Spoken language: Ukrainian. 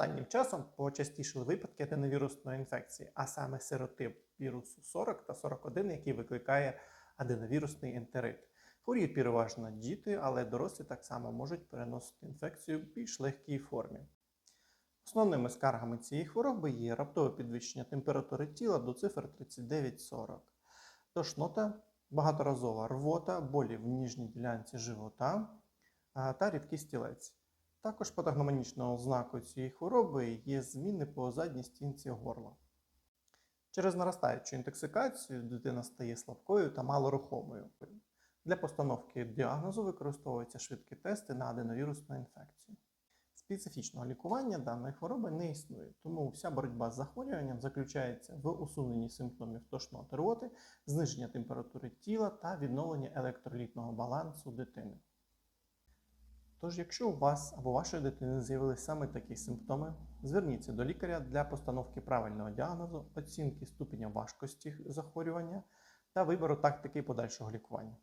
Останнім часом почастішили випадки аденовірусної інфекції, а саме сиротип вірусу 40 та 41, який викликає аденовірусний ентерит. Хворіють переважно діти, але дорослі так само можуть переносити інфекцію в більш легкій формі. Основними скаргами цієї хвороби є раптове підвищення температури тіла до цифр 39-40, тошнота, багаторазова рвота, болі в ніжній ділянці живота та рідкий стілець. Також патогномонічною ознакою цієї хвороби є зміни по задній стінці горла. Через наростаючу інтоксикацію дитина стає слабкою та малорухомою. Для постановки діагнозу використовуються швидкі тести на аденовірусну інфекцію. Специфічного лікування даної хвороби не існує, тому вся боротьба з захворюванням заключається в усуненні симптомів тошноти рвоти, зниження температури тіла та відновленні електролітного балансу дитини. Тож, якщо у вас або вашої дитини з'явилися саме такі симптоми, зверніться до лікаря для постановки правильного діагнозу, оцінки ступеня важкості захворювання та вибору тактики подальшого лікування.